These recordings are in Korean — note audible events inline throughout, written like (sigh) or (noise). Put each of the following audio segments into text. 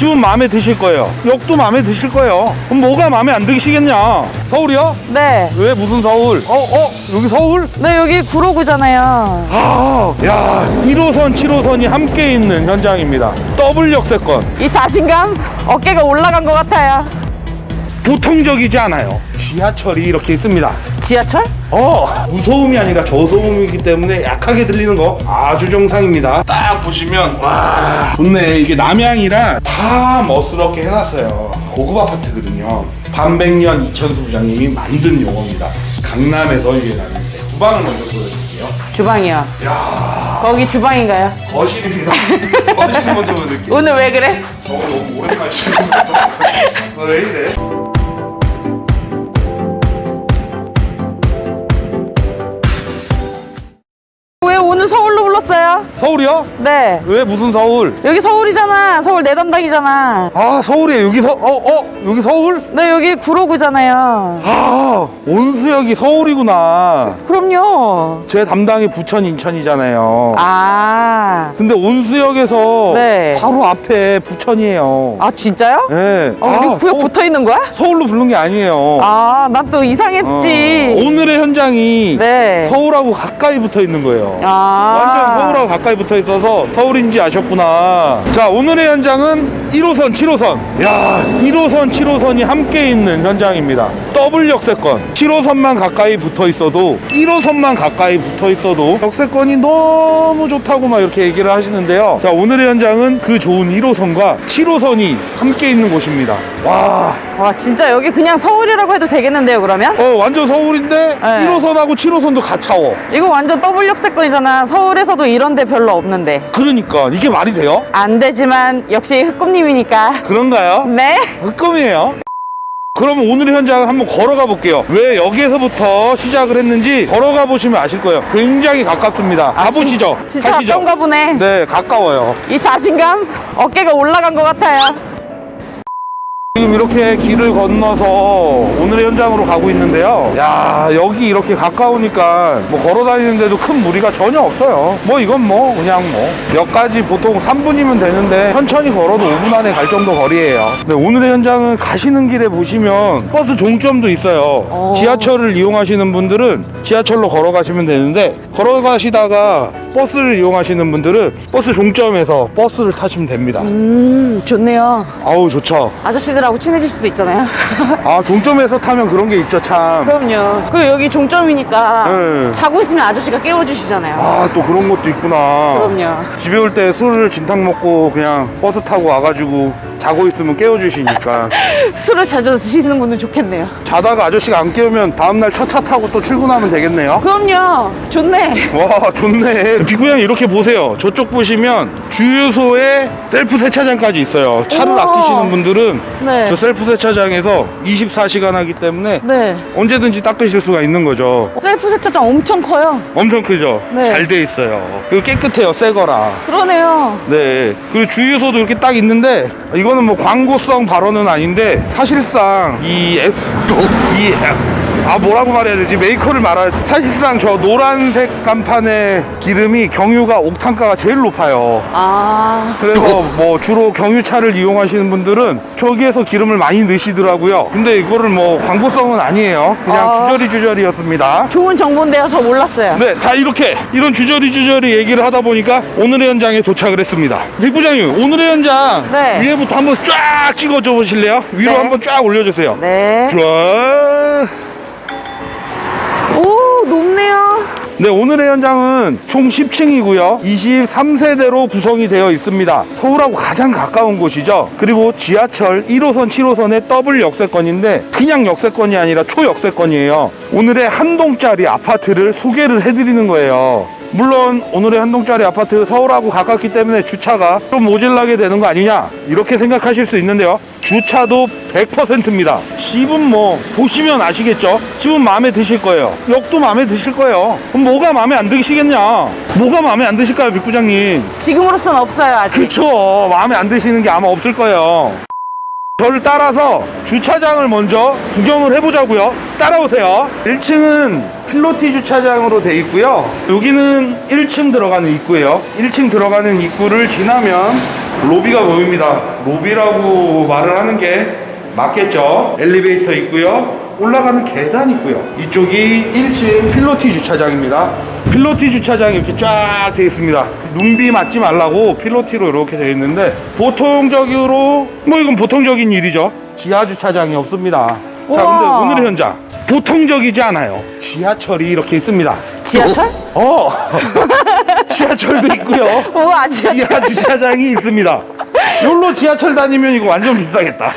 집은 마음에 드실 거예요. 역도 마음에 드실 거예요. 그럼 뭐가 마음에 안 드시겠냐? 서울이요? 네. 왜 무슨 서울? 어, 어, 여기 서울? 네, 여기 구로구잖아요. 아, 야, 1호선, 7호선이 함께 있는 현장입니다. 더블 역세권. 이 자신감? 어깨가 올라간 것 같아요. 보통적이지 않아요. 지하철이 이렇게 있습니다. 지하철? 어, 무소음이 아니라 저소음이기 때문에 약하게 들리는 거 아주 정상입니다. 딱 보시면 와 좋네. 이게 남양이라 다 멋스럽게 해놨어요. 고급 아파트거든요. 반백년 이천수 부장님이 만든 용어입니다. 강남에서 이게 나는데 주방을 먼저 보여드릴게요. 주방이요. 거기 주방인가요? 거실입니다. 거실 먼저 보여드릴게요. (laughs) 오늘 왜 그래? 저거 너무 오랜만에 치는 거. 왜 이래? 불렀어요? 서울이요? 네. 왜 무슨 서울? 여기 서울이잖아. 서울 내 담당이잖아. 아 서울이에요. 여기 서, 어, 어, 여기 서울? 네, 여기 구로구잖아요. 아, 온수역이 서울이구나. 그럼요. 제 담당이 부천, 인천이잖아요. 아. 근데 온수역에서 네. 바로 앞에 부천이에요. 아, 진짜요? 네. 어, 우리 아, 구역 서- 붙어 있는 거야? 서울로 부른 게 아니에요. 아, 난또 어, 이상했지. 오늘의 현장이 네. 서울하고 가까이 붙어 있는 거예요. 아. 완전 서울하고 가까이 붙어 있어서 서울인지 아셨구나. 자, 오늘의 현장은 1호선, 7호선. 야, 1호선, 7호선이 함께 있는 현장입니다. 더블 역세권. 7호선만 가까이 붙어 있어도 1호선만 가까이 붙어 있어도 역세권이 너무 좋다고 막 이렇게 얘기를 하시는데요. 자, 오늘의 현장은 그 좋은 1호선과 7호선이 함께 있는 곳입니다. 와, 와, 진짜 여기 그냥 서울이라고 해도 되겠는데요, 그러면? 어, 완전 서울인데 1호선하고 7호선도 가차워. 이거 완전 더블 역세권이잖아. 서울에서 도 이런 데 별로 없는데. 그러니까 이게 말이 돼요? 안 되지만 역시 흑꿈님이니까. 그런가요? 네. 흑검이에요. 그러면 오늘의 현장을 한번 걸어가 볼게요. 왜 여기에서부터 시작을 했는지 걸어가 보시면 아실 거예요. 굉장히 가깝습니다. 가보시죠. 진- 진짜 가시죠. 가까운가 보네. 네, 가까워요. 이 자신감? 어깨가 올라간 것 같아요. 지금 이렇게 길을 건너서 오늘의 현장으로 가고 있는데요. 야, 여기 이렇게 가까우니까 뭐 걸어 다니는데도 큰 무리가 전혀 없어요. 뭐 이건 뭐 그냥 뭐 몇 가지 보통 3분이면 되는데 천천히 걸어도 5분 안에 갈 정도 거리예요. 네, 오늘의 현장은 가시는 길에 보시면 버스 종점도 있어요. 오. 지하철을 이용하시는 분들은 지하철로 걸어가시면 되는데 걸어가시다가 버스를 이용하시는 분들은 버스 종점에서 버스를 타시면 됩니다. 음, 좋네요. 아우 좋죠. 아저씨들 하고 친해질 수도 있잖아요. (laughs) 아 종점에서 타면 그런 게 있죠 참. 그럼요. 그리고 여기 종점이니까 네. 자고 있으면 아저씨가 깨워주시잖아요. 아 또 그런 것도 있구나. 그럼요. 집에 올 때 술을 진탕 먹고 그냥 버스 타고 와가지고 자고 있으면 깨워주시니까 (laughs) 술을 자주 드시는 분은 좋겠네요. 자다가 아저씨가 안 깨우면 다음날 첫 차 타고 또 출근하면 되겠네요. 그럼요. 좋네. 와 좋네 비구형 이렇게 보세요 저쪽 보시면 주유소에 셀프 세차장까지 있어요 차를 우와. 아끼시는 분들은 네. 저 셀프 세차장에서 24시간 하기 때문에 네. 언제든지 닦으실 수가 있는 거죠 셀프 세차장 엄청 커요. 엄청 크죠? 네. 잘 돼 있어요. 그리고 깨끗해요, 새 거라. 그러네요. 네. 그리고 주유소도 이렇게 딱 있는데, 이거는 뭐 광고성 발언은 아닌데, 사실상 이 S, 이, 아, 뭐라고 말해야 되지? 메이커를 말할, 사실상 저 노란색 간판의 기름이 경유가 옥탄가가 제일 높아요. 아, 그래서 뭐 주로 경유차를 이용하시는 분들은 저기에서 기름을 많이 넣으시더라고요. 근데 이거를 뭐 광고성은 아니에요. 그냥 아. 주저리 주저리였습니다. 좋은 정보인데요. 저 몰랐어요. 네, 다 이렇게 이런 주저리 주저리 얘기를 하다 보니까 오늘의 현장에 도착을 했습니다. 빅 부장님, 오늘의 현장 네. 위에부터 한번 쫙 찍어줘 보실래요? 위로 네. 한번 쫙 올려주세요. 네. 쫙. 네, 오늘의 현장은 총 10층이고요. 23세대로 구성이 되어 있습니다. 서울하고 가장 가까운 곳이죠. 그리고 지하철 1호선, 7호선의 더블 역세권인데 그냥 역세권이 아니라 초역세권이에요. 오늘의 한 동짜리 아파트를 소개를 해드리는 거예요. 물론 오늘의 한 동짜리 아파트 서울하고 가깝기 때문에 주차가 좀 모질라게 되는 거 아니냐 이렇게 생각하실 수 있는데요. 주차도 100%입니다. 집은 뭐 보시면 아시겠죠? 집은 마음에 드실 거예요. 역도 마음에 드실 거예요. 그럼 뭐가 마음에 안 드시겠냐? 뭐가 마음에 안 드실까요 빅 부장님? 지금으로서는 없어요, 아직. 그쵸. 마음에 안 드시는 게 아마 없을 거예요. 저를 따라서 주차장을 먼저 구경을 해보자고요. 따라오세요. 1층은 필로티 주차장으로 돼 있고요 여기는 1층 들어가는 입구예요 1층 들어가는 입구를 지나면 로비가 보입니다. 로비라고 말을 하는 게 맞겠죠. 엘리베이터 있고요. 올라가는 계단 있고요. 이쪽이 1층 필로티 주차장입니다. 필로티 주차장이 이렇게 쫙 되어 있습니다. 눈비 맞지 말라고 필로티로 이렇게 되어 있는데 보통적으로 뭐 이건 보통적인 일이죠. 지하 주차장이 없습니다. 자, 근데. 오늘의 현장 보통적이지 않아요. 지하철이 이렇게 있습니다. 지하철? 어, (laughs) 지하철도 있고요. 우와, 지하철. 지하 주차장이 있습니다. 여기로 지하철 다니면 이거 완전 비싸겠다.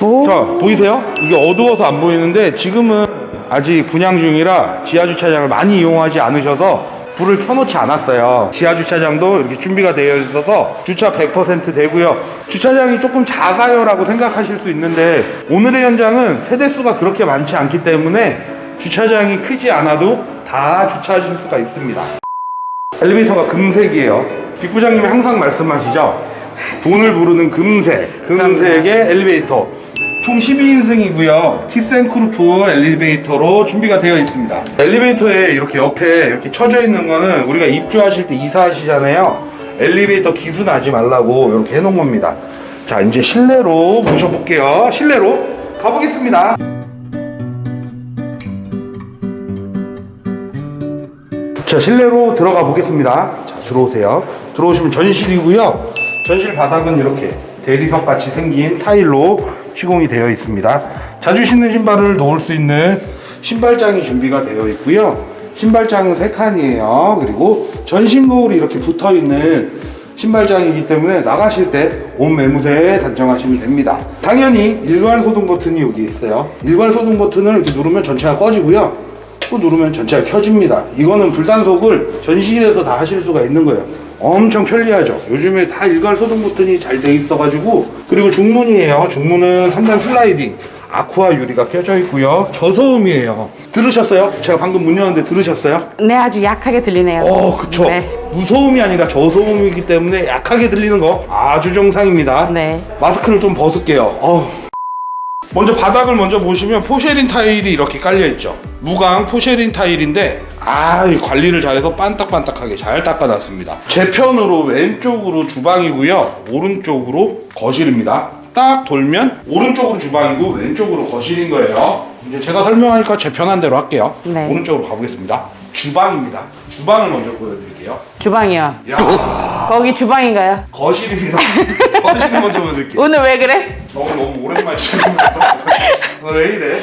오. 자, 보이세요? 이게 어두워서 안 보이는데 지금은 아직 분양 중이라 지하 주차장을 많이 이용하지 않으셔서 불을 켜놓지 않았어요. 지하 주차장도 이렇게 준비가 되어 있어서 주차 100% 되고요. 주차장이 조금 작아요라고 생각하실 수 있는데 오늘의 현장은 세대수가 그렇게 많지 않기 때문에 주차장이 크지 않아도 다 주차하실 수가 있습니다. 엘리베이터가 금색이에요. 빅 부장님이 항상 말씀하시죠. 돈을 부르는 금색, 금색의 엘리베이터. 총 12인승이고요. 티센크루프 엘리베이터로 준비가 되어 있습니다. 엘리베이터에 이렇게 옆에 이렇게 쳐져 있는 거는 우리가 입주하실 때 이사하시잖아요. 엘리베이터 기수 나지 말라고 이렇게 해놓은 겁니다. 자, 이제 실내로 모셔볼게요. 실내로 가보겠습니다. 자 실내로 들어가 보겠습니다 자 들어오세요 들어오시면 전실이고요 전실 바닥은 이렇게 대리석 같이 생긴 타일로 시공이 되어 있습니다 자주 신는 신발을 놓을 수 있는 신발장이 준비가 되어 있고요 신발장은 세 칸이에요 그리고 전신 거울이 이렇게 붙어 있는 신발장이기 때문에 나가실 때옷 매무새에 단정하시면 됩니다. 당연히 일괄 소등 버튼이 여기 있어요. 일괄 소등 버튼을 이렇게 누르면 전체가 꺼지고요. 또 누르면 전체가 켜집니다. 이거는 불단속을 전시실에서 다 하실 수가 있는 거예요. 엄청 편리하죠. 요즘에 다 일괄 소등 버튼이 잘 돼 있어가지고 그리고 중문이에요. 중문은 3단 슬라이딩 아쿠아 유리가 껴져 있고요. 저소음이에요. 들으셨어요? 제가 방금 문 열었는데 들으셨어요? 네, 아주 약하게 들리네요. 어, 그쵸. 네. 무소음이 아니라 저소음이기 때문에 약하게 들리는 거 아주 정상입니다. 네. 마스크를 좀 벗을게요. 어. 먼저 바닥을 먼저 보시면 포쉐린 타일이 이렇게 깔려 있죠. 무광 포쉐린 타일인데 아, 이 관리를 잘해서 반딱반딱하게 잘 닦아놨습니다. 제 편으로 왼쪽으로 주방이고요. 오른쪽으로 거실입니다. 딱 돌면 오른쪽으로 주방이고 왼쪽으로 거실인 거예요. 이제 제가 설명하니까 제 편한 대로 할게요. 네. 오른쪽으로 가보겠습니다. 주방입니다. 주방을 먼저 보여드릴게요. 주방이요. 야 거기 주방인가요? 거실입니다. (laughs) 거실 먼저 보여드릴게요. 오늘 왜 그래? 너무 너무 오랜만에 찍는다. 왜 이래?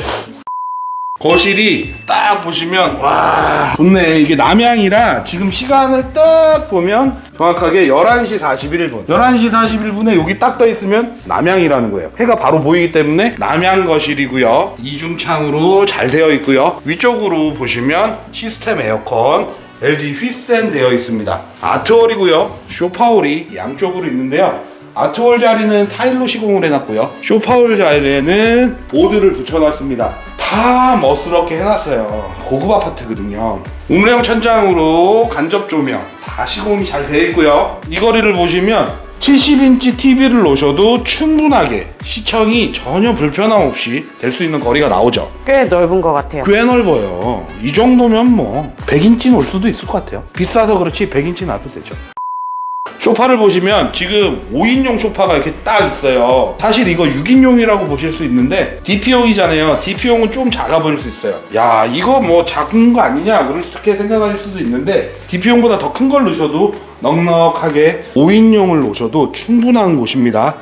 거실이 딱 보시면 와 좋네. 이게 남향이라 지금 시간을 딱 보면 정확하게 11시 41분. 11시 41분에 여기 딱 떠 있으면 남향이라는 거예요. 해가 바로 보이기 때문에 남향 거실이고요. 이중창으로 잘 되어 있고요. 위쪽으로 보시면 시스템 에어컨 LG 휘센 되어 있습니다. 아트월이고요. 쇼파월이 양쪽으로 있는데요 아트월 자리는 타일로 시공을 해놨고요. 쇼파월 자리에는 보드를 붙여놨습니다. 다 멋스럽게 해놨어요. 고급 아파트거든요. 우물형 천장으로 간접 조명 다 시공이 잘 되어 있고요. 이 거리를 보시면 70인치 TV를 놓으셔도 충분하게 시청이 전혀 불편함 없이 될 수 있는 거리가 나오죠. 꽤 넓은 것 같아요. 꽤 넓어요. 이 정도면 뭐 100인치 놓을 수도 있을 것 같아요. 비싸서 그렇지 100인치 놔도 되죠. 소파를 보시면 지금 5인용 소파가 이렇게 딱 있어요. 사실 이거 6인용이라고 보실 수 있는데 DP용이잖아요. DP용은 좀 작아 보일 수 있어요. 야 이거 뭐 작은 거 아니냐 그렇게 생각하실 수도 있는데 DP용보다 더 큰 걸 넣으셔도 넉넉하게 5인용을 놓으셔도 충분한 곳입니다.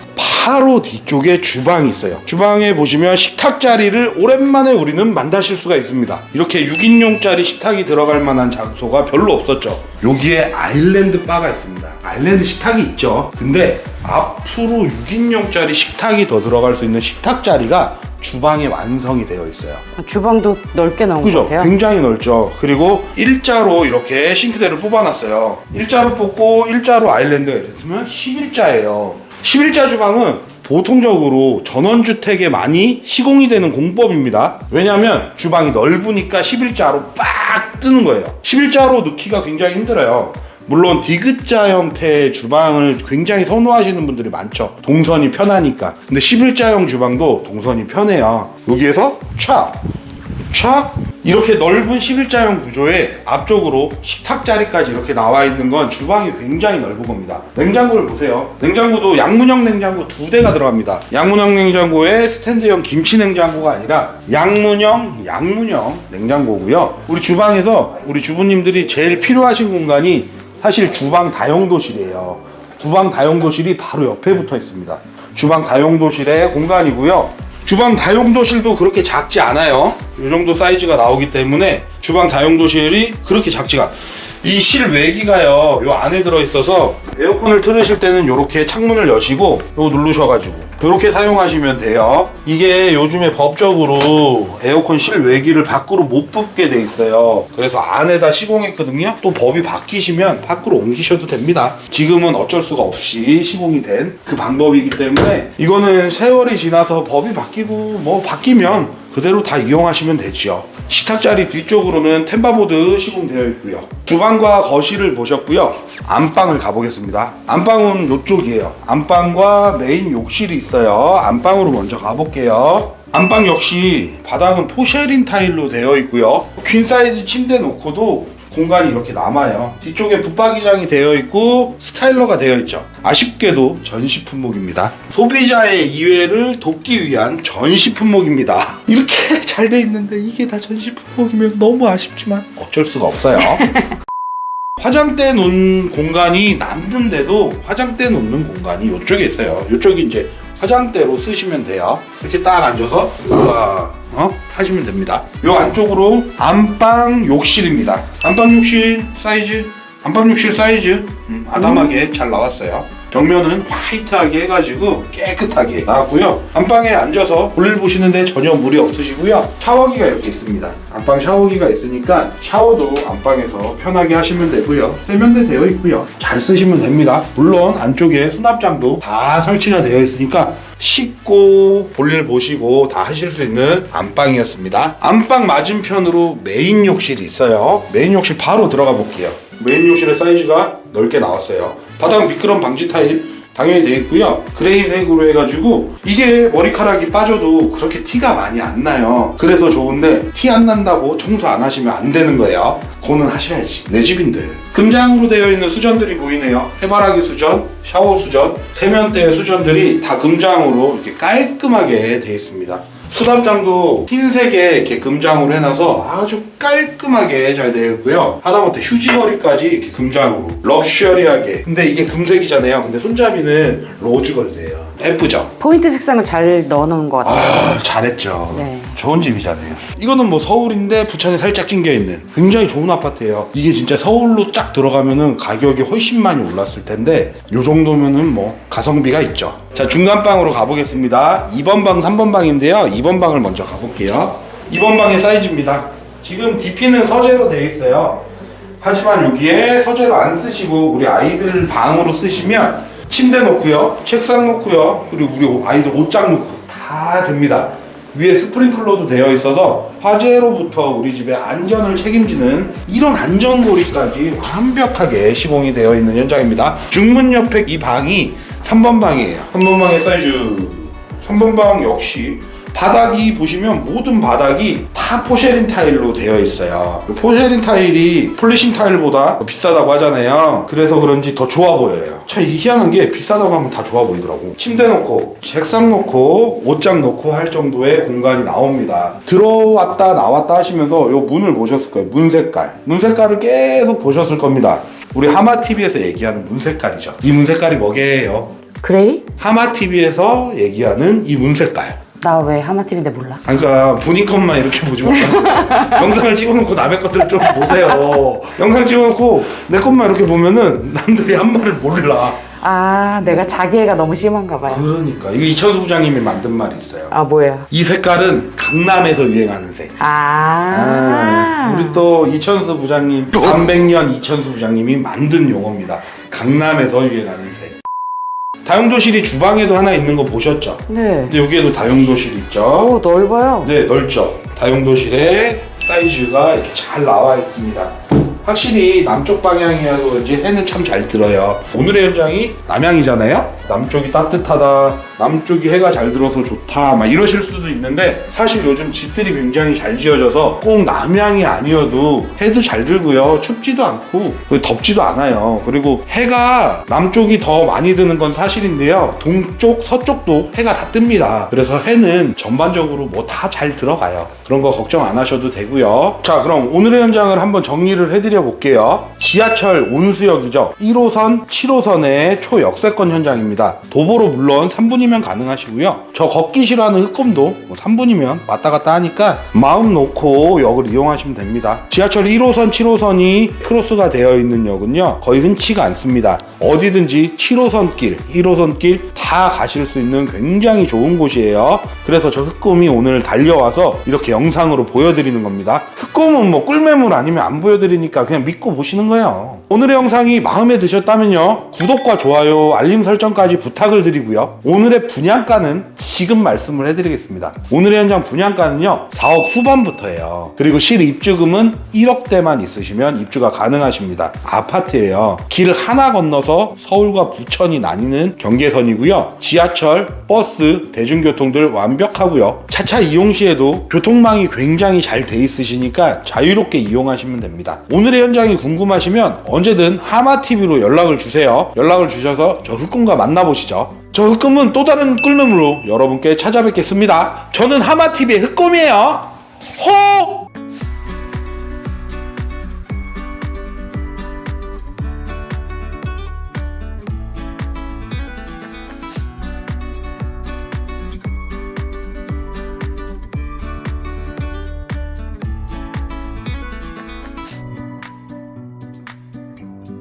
바로 뒤쪽에 주방이 있어요. 주방에 보시면 식탁 자리를 오랜만에 우리는 만나실 수가 있습니다. 이렇게 6인용짜리 식탁이 들어갈 만한 장소가 별로 없었죠. 여기에 아일랜드 바가 있습니다. 아일랜드 식탁이 있죠. 근데 앞으로 6인용짜리 식탁이 더 들어갈 수 있는 식탁 자리가 주방에 완성이 되어 있어요. 주방도 넓게 나온 것 그죠? 같아요. 굉장히 넓죠. 그리고 일자로 이렇게 싱크대를 뽑아놨어요. 일자로 뽑고 일자로 아일랜드가 이렇게 되면 11자예요. 11자 주방은 보통적으로 전원주택에 많이 시공이 되는 공법입니다. 왜냐하면 주방이 넓으니까 11자로 빡 뜨는 거예요. 11자로 넣기가 굉장히 힘들어요. 물론 디귿자 형태의 주방을 굉장히 선호하시는 분들이 많죠. 동선이 편하니까. 근데 11자형 주방도 동선이 편해요. 여기에서 촥 촥 이렇게 넓은 11자형 구조에 앞쪽으로 식탁 자리까지 이렇게 나와 있는 건 주방이 굉장히 넓은 겁니다. 냉장고를 보세요. 냉장고도 양문형 냉장고 두 대가 들어갑니다. 양문형 냉장고에 스탠드형 김치 냉장고가 아니라 양문형 양문형 냉장고고요. 우리 주방에서 우리 주부님들이 제일 필요하신 공간이 사실 주방 다용도실이에요. 주방 다용도실이 바로 옆에 붙어 있습니다. 주방 다용도실의 공간이고요. 주방 다용도실도 그렇게 작지 않아요. 이 정도 사이즈가 나오기 때문에 주방 다용도실이 그렇게 작지가 이 실외기가요. 요 안에 들어 있어서 에어컨을 틀으실 때는 이렇게 창문을 여시고 요 누르셔가지고 이렇게 사용하시면 돼요. 이게 요즘에 법적으로 에어컨 실외기를 밖으로 못 뽑게 돼 있어요. 그래서 안에다 시공했거든요. 또 법이 바뀌시면 밖으로 옮기셔도 됩니다. 지금은 어쩔 수가 없이 시공이 된 그 방법이기 때문에 이거는 세월이 지나서 법이 바뀌고 뭐 바뀌면 그대로 다 이용하시면 되지요. 식탁 자리 뒤쪽으로는 템바보드 시공되어 있고요. 주방과 거실을 보셨고요. 안방을 가보겠습니다. 안방은 이쪽이에요. 안방과 메인 욕실이 있어요. 안방으로 먼저 가볼게요. 안방 역시 바닥은 포쉐린 타일로 되어 있고요. 퀸 사이즈 침대 놓고도 공간이 이렇게 남아요. 뒤쪽에 붙박이장이 되어 있고 스타일러가 되어 있죠. 아쉽게도 전시 품목입니다. 소비자의 이해를 돕기 위한 전시 품목입니다. (laughs) 이렇게 잘 돼 있는데 이게 다 전시 품목이면 너무 아쉽지만 어쩔 수가 없어요. (laughs) 화장대 놓는 공간이 남는데도 화장대 놓는 공간이 이쪽에 있어요. 이쪽이 이제 화장대로 쓰시면 돼요. 이렇게 딱 앉아서 우와, 어? 하시면 됩니다. 요 안쪽으로 안방 욕실입니다. 안방 욕실 사이즈, 안방 욕실 사이즈 음, 아담하게 잘 나왔어요. 벽면은 화이트하게 해가지고 깨끗하게 나왔고요. 안방에 앉아서 볼일 보시는데 전혀 무리 없으시고요. 샤워기가 이렇게 있습니다. 안방 샤워기가 있으니까 샤워도 안방에서 편하게 하시면 되고요. 세면대 되어 있고요. 잘 쓰시면 됩니다. 물론 안쪽에 수납장도 다 설치가 되어 있으니까 씻고 볼일 보시고 다 하실 수 있는 안방이었습니다. 안방 맞은편으로 메인 욕실이 있어요. 메인 욕실 바로 들어가 볼게요. 메인 욕실의 사이즈가 넓게 나왔어요. 바닥 미끄럼 방지 타일 당연히 되어 있고요. 그레이색으로 해가지고 이게 머리카락이 빠져도 그렇게 티가 많이 안 나요. 그래서 좋은데 티 안 난다고 청소 안 하시면 안 되는 거예요. 그거는 하셔야지. 내 집인데. 금장으로 되어 있는 수전들이 보이네요. 해바라기 수전, 샤워 수전, 세면대 수전들이 다 금장으로 이렇게 깔끔하게 되어 있습니다. 수납장도 흰색에 이렇게 금장으로 해놔서 아주 깔끔하게 잘 되어 있고요. 하다못해 휴지머리까지 이렇게 금장으로 럭셔리하게. 근데 이게 금색이잖아요. 근데 손잡이는 로즈골드예요. 예쁘죠? 포인트 색상을 잘 넣어놓은 것 같아요. 아 잘했죠. 네. 좋은 집이잖아요. 이거는 뭐 서울인데 부천에 살짝 낀겨 있는 굉장히 좋은 아파트예요. 이게 진짜 서울로 쫙 들어가면은 가격이 훨씬 많이 올랐을 텐데 요 정도면은 뭐 가성비가 있죠. 자 중간 방으로 가보겠습니다. 2번 방, 3번 방인데요. 2번 방을 먼저 가볼게요. 2번 방의 사이즈입니다. 지금 DP는 서재로 되어 있어요. 하지만 여기에 서재로 안 쓰시고 우리 아이들 방으로 쓰시면 침대 놓고요, 책상 놓고요, 그리고 우리 아이들 옷장 놓고 다 됩니다. 위에 스프링클러도 되어 있어서 화재로부터 우리 집의 안전을 책임지는 이런 안전고리까지 완벽하게 시공이 되어 있는 현장입니다. 중문 옆에 이 방이 3번 방이에요. 3번 방의 사이즈. 3번 방 역시 바닥이 보시면 모든 바닥이 다 포쉐린 타일로 되어 있어요. 그 포쉐린 타일이 폴리싱 타일보다 더 비싸다고 하잖아요. 그래서 그런지 더 좋아 보여요. 참 희한한 게 비싸다고 하면 다 좋아 보이더라고. 침대 놓고, 책상 놓고, 옷장 놓고 할 정도의 공간이 나옵니다. 들어왔다 나왔다 하시면서 요 문을 보셨을 거예요. 문 색깔. 문 색깔을 계속 보셨을 겁니다. 우리 하마TV에서 얘기하는 문 색깔이죠. 이 문 색깔이 뭐게요? 그레이? 하마TV에서 얘기하는 이 문 색깔. 나 왜 하마TV인데 몰라? 아, 그러니까 본인 것만 이렇게 보지 말고 (laughs) 영상을 찍어놓고 남의 것들을 좀 보세요. 영상 찍어놓고 내 것만 이렇게 보면은 남들이 한 말을 몰라. 아, 내가 자기애가 너무 심한가 봐요. 그러니까 이거 이천수 부장님이 만든 말이 있어요. 아, 뭐예요? 이 색깔은 강남에서 유행하는 색. 아, 아, 우리 또 이천수 부장님, 반백년 이천수 부장님이 만든 용어입니다. 강남에서 유행하는 색. 다용도실이 주방에도 하나 있는 거 보셨죠? 네. 근데 여기에도 다용도실 있죠? 오, 넓어요. 네, 넓죠. 다용도실에 사이즈가 이렇게 잘 나와 있습니다. 확실히 남쪽 방향이어서 그런지 해는 참 잘 들어요. 오늘의 현장이 남향이잖아요. 남쪽이 따뜻하다, 남쪽이 해가 잘 들어서 좋다 막 이러실 수도 있는데 사실 요즘 집들이 굉장히 잘 지어져서 꼭 남향이 아니어도 해도 잘 들고요. 춥지도 않고 덥지도 않아요. 그리고 해가 남쪽이 더 많이 드는 건 사실인데요. 동쪽 서쪽도 해가 다 뜹니다. 그래서 해는 전반적으로 뭐 다 잘 들어가요 그런 거 걱정 안 하셔도 되고요. 자 그럼 오늘의 현장을 한번 정리를 해드려 볼게요. 지하철 온수역이죠. 1호선 7호선의 초역세권 현장입니다. 도보로 물론 3분이면 가능하시고요. 저 걷기 싫어하는 흑검도 뭐 3분이면 왔다 갔다 하니까 마음 놓고 역을 이용하시면 됩니다. 지하철 1호선 7호선이 크로스가 되어 있는 역은요 거의 흔치가 않습니다. 어디든지 7호선 길 1호선 길 다 가실 수 있는 굉장히 좋은 곳이에요. 그래서 저 흑곰이 오늘 달려와서 이렇게 영상으로 보여드리는 겁니다. 흑곰은 뭐 꿀매물 아니면 안 보여드리니까 그냥 믿고 보시는 거예요. 오늘의 영상이 마음에 드셨다면요 구독과 좋아요 알림 설정까지 부탁을 드리고요. 오늘의 분양가는 지금 말씀을 해드리겠습니다. 오늘의 현장 분양가는요 4억 후반부터예요. 그리고 실 입주금은 1억대만 있으시면 입주가 가능하십니다. 아파트예요. 길 하나 건너서 서울과 부천이 나뉘는 경계선이고요. 지하철 버스 대중교통들 완벽하고요. 차차 이용 시에도 교통 망이 굉장히 잘 돼 있으시니까 자유롭게 이용하시면 됩니다. 오늘의 현장이 궁금하시면 언제든 하마TV로 연락을 주세요. 연락을 주셔서 저 흑금과 만나보시죠. 저 흑금은 또 다른 꿀매물로 여러분께 찾아뵙겠습니다. 저는 하마TV의 흑금이에요